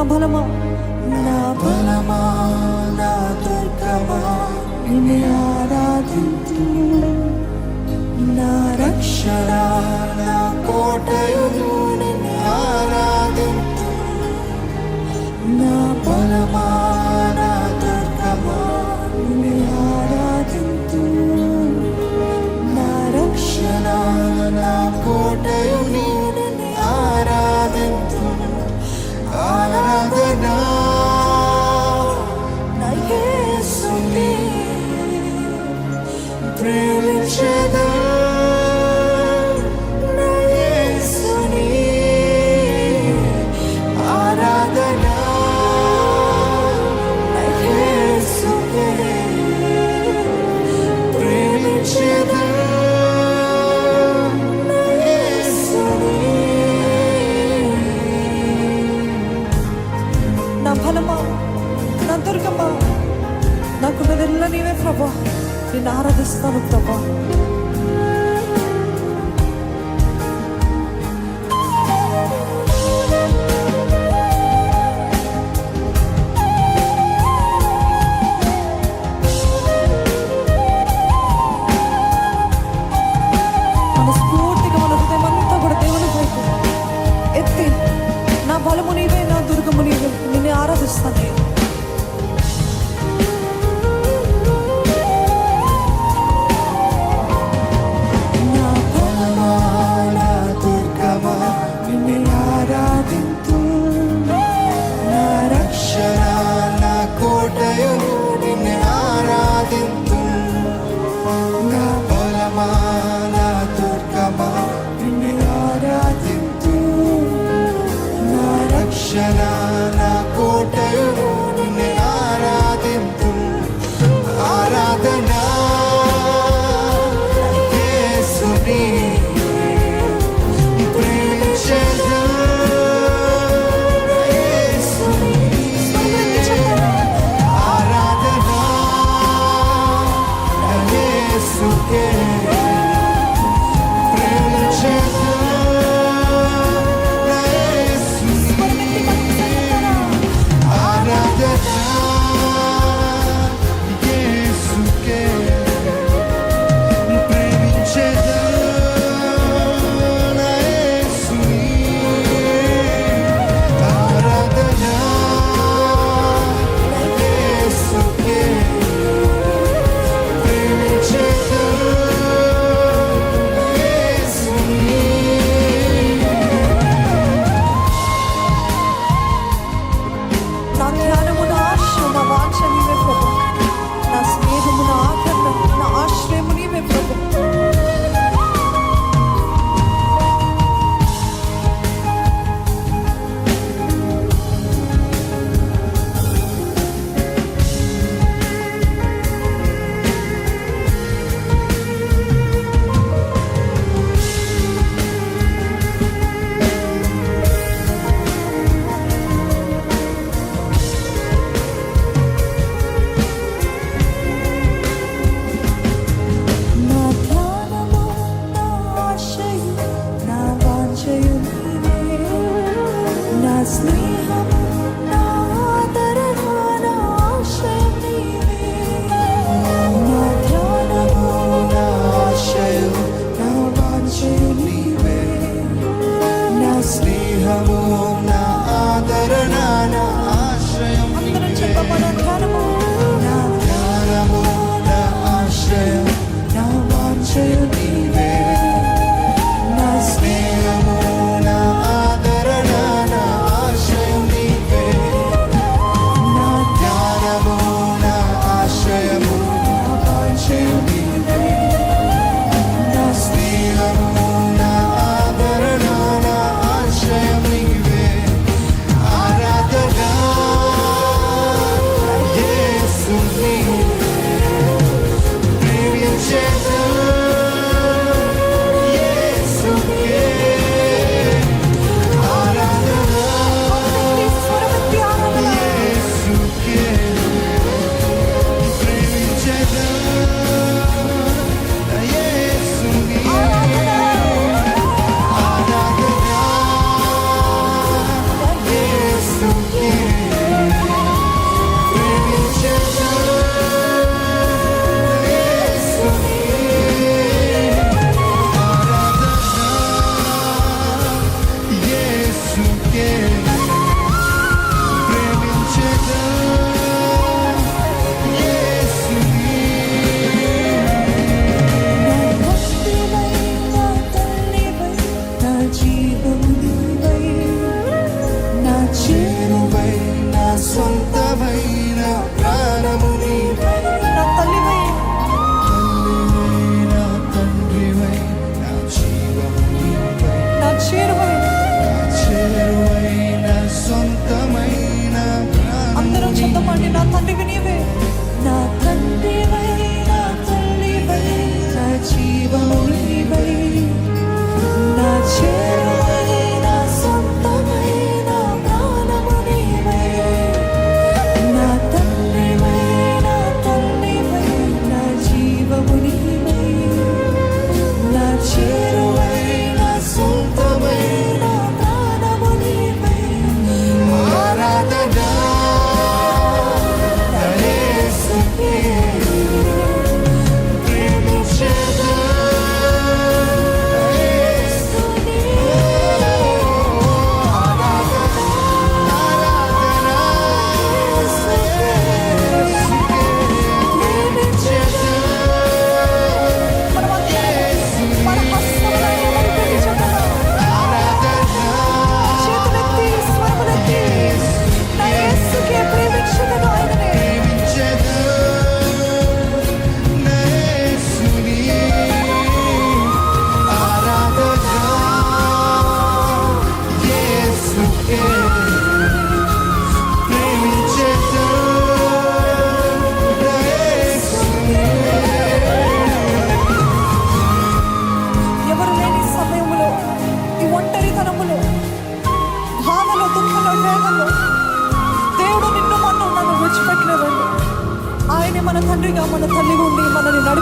నా బలమా? నా బలమా? నా దుర్గమా? నిన్ను ఆరాధించు. నా రక్షణ నా కోటయును నిన్ను ఆరాధించు. నా బలమా? నా ఫలమా నా దుర్గమా? నాకున్నదెల్లా నీవే ప్రభా. నిన్ను ఆరాధిస్తాను ప్రభా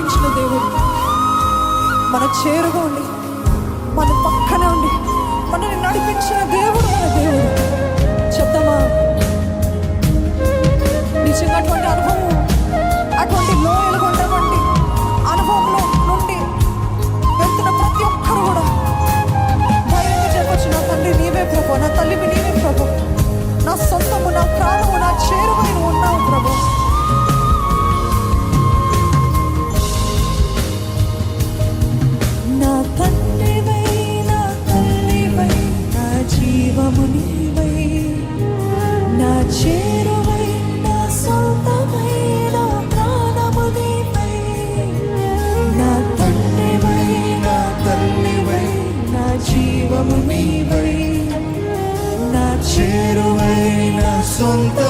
నడిపించిన దేవుడు. మన చేరుగా ఉండి నా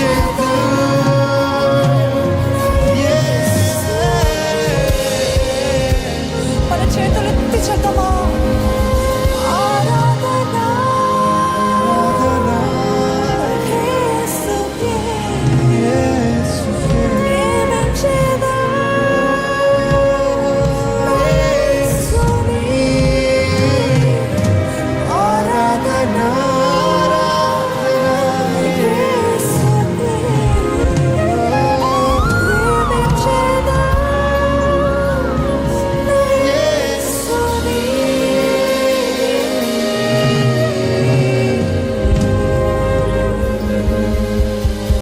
Future